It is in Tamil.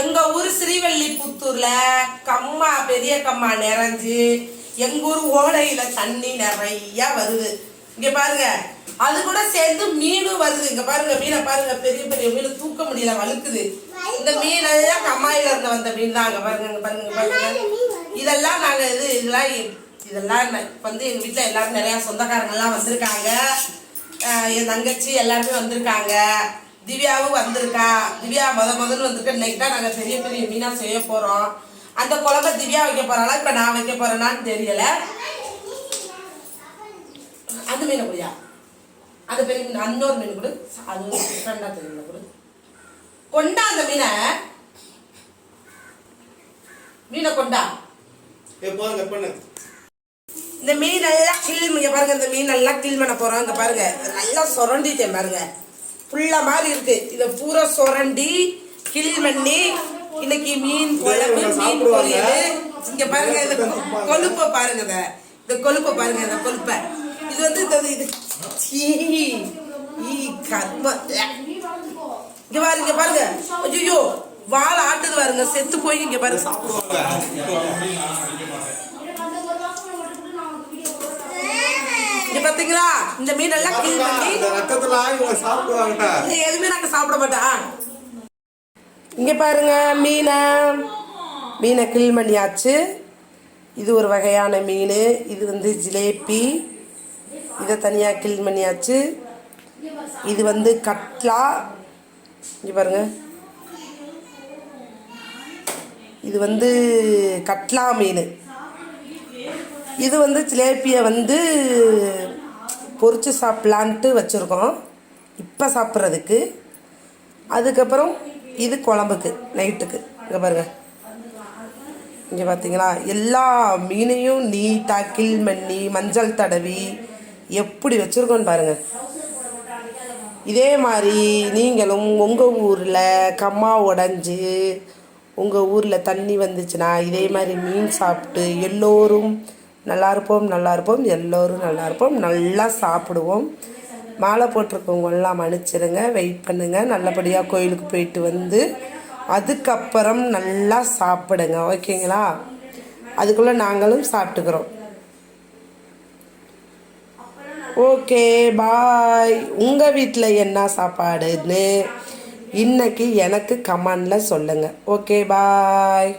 எங்க ஊர் ஸ்ரீவல்லிபுத்தூர்ல கம்மா பெரிய கம்மா நிறைஞ்சு எங்க ஊர் ஓடையில தண்ணி நிறைய வருது. இங்க பாருங்க. அது கூட சேர்ந்து மீனும் வருது. இங்க பாருங்க மீனை பாருங்க. பெரிய பெரிய மீன் தூக்க முடியல வலுக்குது இந்த மீன் எல்லாம் கம்மாயில இருந்து வந்த மீன் தான். அங்க பாருங்க இங்க பாருங்க பாருங்க. இதெல்லாம் நாங்க இது இதெல்லாம் இதெல்லாம் வந்து எங்க வீட்டுல எல்லாரும் நிறைய சொந்தக்காரங்க எல்லாம் வந்திருக்காங்க என் தங்கச்சி எல்லாருமே வந்திருக்காங்க. திவ்யாவும் வந்திருக்கா? திவ்யா முத முதல்ல வந்திருக்க இன்னைக்கு தான் நாங்கள் பெரிய பெரிய மீனா செய்ய போகிறோம் அந்த குழம்பை திவ்யா வைக்க போறாளா? இப்போ நான் வைக்க போறேனான்னு தெரியல. அந்த மீனை குடியா? அந்த பெரிய மீன் இன்னொரு மீன் கொடு. அது டிஃப்ரெண்டாக தெரியல கொடு. கொண்டா அந்த மீனை? மீனை கொண்டா? இந்த மீன் நல்லா கிளீன் இங்க பாருங்க இந்த மீன் நல்லா கிளீன் பண்ண போறோம். இங்க பாருங்க நல்லா சுரண்டிட்டேன் பாருங்க. புள்ள மாதிரி இருக்கு. இத பூரா சுரண்டி கிளீன் பண்ணி இன்னைக்கு மீன் குழம்பு மீன் சாப்பிடுவாங்க. பொரியல். இங்க பாருங்க இந்த கொழுப்பை பாருங்க இத இந்த கொழுப்பை பாருங்க இந்த கொழுப்பை. இது வந்து இந்த இது கர்ம இங்க பாருங்க இங்க பாருங்க. ஐயோ வாழை ஆட்டுது பாருங்க செத்து போய் இங்க பாருங்க. இங்க பாத்தீங்களா? இந்த மீன் எல்லாம் கிளீன் பண்ணி இந்த ரத்தத்துல இவங்க சாப்பிடுவாங்க. இது எதுவுமே நாங்க சாப்பிட மாட்டோம். இங்க பாருங்க மீனை. மீனை கிளீன் பண்ணியாச்சு. இது ஒரு வகையான மீன். இது வந்து ஜிலேபி. இதை தனியாக கிளீன் பண்ணியாச்சு. இது வந்து கட்லா. இங்க பாருங்க. இது வந்து கட்லா மீன். இது வந்து ஜிலேபியை வந்து பொறிச்சு சாப்பிட்லான்ட்டு வச்சுருக்கோம். இப்போ சாப்பிட்றதுக்கு. அதுக்கப்புறம் இது குழம்புக்கு நைட்டுக்கு. இங்கே பாருங்கள் இங்கே பார்த்தீங்களா எல்லா மீனையும் நீட்டாக கில் பண்ணி மஞ்சள் தடவி எப்படி வச்சுருக்கோன்னு பாருங்கள் இதே மாதிரி நீங்களும் உங்கள் ஊரில் கம்மா உடஞ்சி உங்கள் ஊரில் தண்ணி வந்துச்சுன்னா இதே மாதிரி மீன் சாப்பிட்டு எல்லோரும் நல்லா இருப்போம் நல்லா இருப்போம் எல்லோரும் நல்லா இருப்போம் நல்லா சாப்பிடுவோம். மாலை போட்டிருக்கவங்கெல்லாம் மன்னிச்சிருங்க. வெயிட் பண்ணுங்கள் நல்லபடியாக கோயிலுக்கு போயிட்டு வந்து அதுக்கப்புறம் நல்லா சாப்பிடுங்க. ஓகேங்களா? அதுக்குள்ளே நாங்களும் சாப்பிட்டுக்கிறோம். Okay bye. உங்கள் வீட்டில் என்ன சாப்பாடுன்னு இன்னைக்கு எனக்கு கமெண்டில் சொல்லுங்கள் ஓகே பாய்.